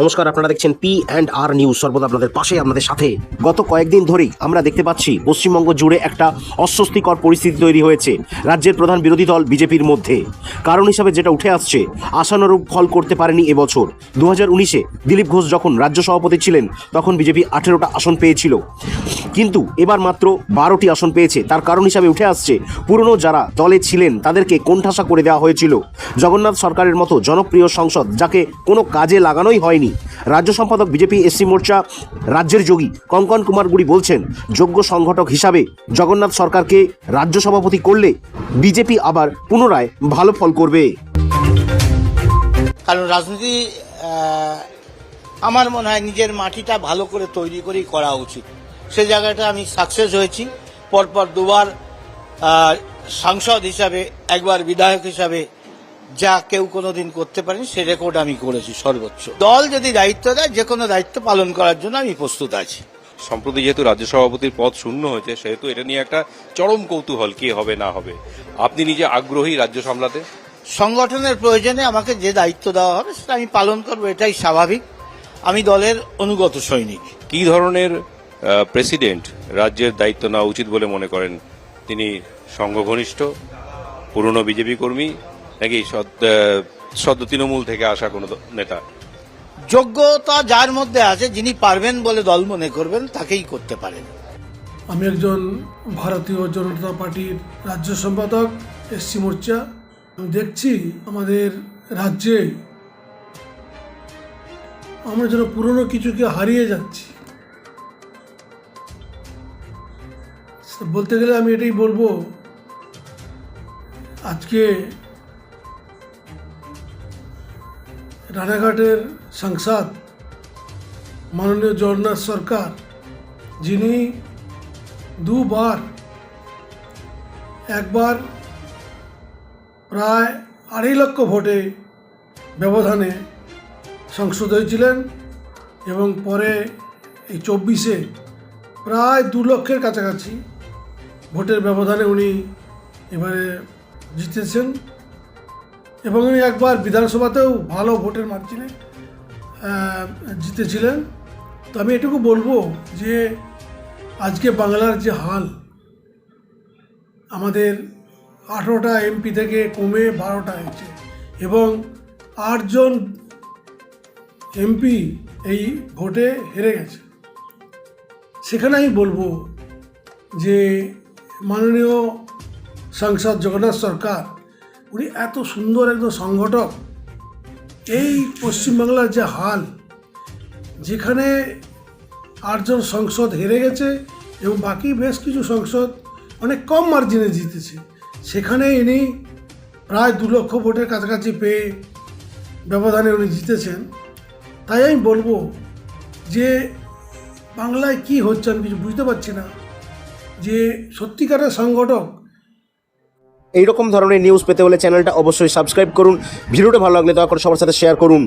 নমস্কার, আপনারা দেখছেন পি অ্যান্ড আর নিউজ সর্বদা আপনাদের পাশে আপনাদের সাথে। গত কয়েকদিন ধরেই আমরা দেখতে পাচ্ছি, পশ্চিমবঙ্গ জুড়ে একটা অস্বস্তিকর পরিস্থিতি তৈরি হয়েছে রাজ্যের প্রধান বিরোধী দল বিজেপির মধ্যে। কারণ হিসাবে যেটা উঠে আসছে, আশানুরূপ ফল করতে পারেনি এবছর। দু হাজার উনিশে দিলীপ ঘোষ যখন রাজ্য সভাপতি ছিলেন, তখন বিজেপি আঠেরোটা আসন পেয়েছিল। কিন্তু এবার মাত্র বারোটি আসন পেয়েছে। তার কারণ হিসাবে উঠে আসছে, পুরনো যারা দলে ছিলেন তাদেরকে কোণঠাসা করে দেওয়া হয়েছিল। জগন্নাথ সরকারের মতো জনপ্রিয় সংসদ যাকে কোনো কাজে লাগানোই হয়নি। রাজ্য সম্পাদক বিজেপি এসসি মোর্চা রাজ্যের যোগী কঙ্কন কুমার গুড়ি বলছেন, যোগ্য সংগঠক হিসাবে জগন্নাথ সরকারকে রাজ্য সভাপতি করলে বিজেপি আবার পুনরায় ভালো ফল করবে। কারণ রাজনীতি আমার মনে হয় নিজের মাটিটা ভালো করে তৈরি করেই করা উচিত। সে জায়গাটা আমি সাকসেস হয়েছি। পরপর দুবার সাংসদ হিসাবে একবার বিধায়ক হিসাবে যা কেউ কোনোদিন করতে পারেনি সে রেকর্ড আমি করেছি সর্বোচ্চ। দল যদি দায়িত্ব দেয় যে কোনো দায়িত্ব পালন করার জন্য আমি প্রস্তুত আছি। সম্প্রতি যেহেতু রাজ্য সভাপতির পদ শূন্য হয়েছে সেহেতু এটা নিয়ে একটা চরম কৌতূহল কে হবে না হবে। আপনি নিজে আগ্রহী রাজ্য সামলাতে? সংগঠনের প্রয়োজনে আমাকে যে দায়িত্ব দেওয়া হবে সেটা আমি পালন করব এটাই স্বাভাবিক। আমি দলের অনুগত সৈনিক। কি ধরনের প্রেসিডেন্ট রাজ্যের দায়িত্ব নেওয়া উচিত বলে মনে করেন তিনি সংঘঘনিষ্ঠ পুরনো বিজেপি কর্মী নাকি সদ- সদ্য তৃণমূল থেকে আসা কোনো নেতা? যোগ্যতা যার মধ্যে আছে যিনি পারবেন বলে দল মনে করবেন তাকেই করতে পারেন। আমি একজন ভারতীয় জনতা পার্টির রাজ্য সম্পাদক এসসি মোর্চা। আমি দেখছি আমাদের রাজ্যে আমরা যেন পুরনো কিছুকে হারিয়ে যাচ্ছি। বলতে গেলে আমি এটাই বলব, আজকে রানাঘাটের সাংসদ মাননীয় জগন্নাথ সরকার, যিনি দুবার, একবার প্রায় আড়াই লক্ষ ভোটে ব্যবধানে সংসদ হয়েছিলেন এবং পরে এই চব্বিশে প্রায় দু লক্ষের কাছাকাছি ভোটের ব্যবধানে উনি এবারে জিতেছেন এবং উনি একবার বিধানসভাতেও ভালো ভোটের মার্জিনে জিতেছিলেন। তো আমি এটুকু বলব যে আজকে বাংলার যে হাল, আমাদের আঠেরোটা এমপি থেকে কমে বারোটা হয়েছে এবং আটজন এমপি এই ভোটে হেরে গেছে। সেখানে আমি বলব যে মাননীয় সাংসদ জগন্নাথ সরকার, উনি এত সুন্দর একজন সংগঠক। এই পশ্চিমবাংলার যে হাল, যেখানে আটজন সংসদ হেরে গেছে এবং বাকি বেশ কিছু সংসদ অনেক কম মার্জিনে জিতেছে, সেখানে ইনি প্রায় দু লক্ষ ভোটের কাছাকাছি পেয়ে ব্যবধানে উনি জিতেছেন। তাই আমি বলব যে বাংলায় কি হচ্ছে আমি কিছু বুঝতে পারছি না। যে সত্যিকারের সংগঠক। এইরকম ধরনের নিউজ পেতে হলে চ্যানেলটা অবশ্যই সাবস্ক্রাইব করুন। ভিডিওটা ভালো লাগলে করে সবার সাথে শেয়ার করুন।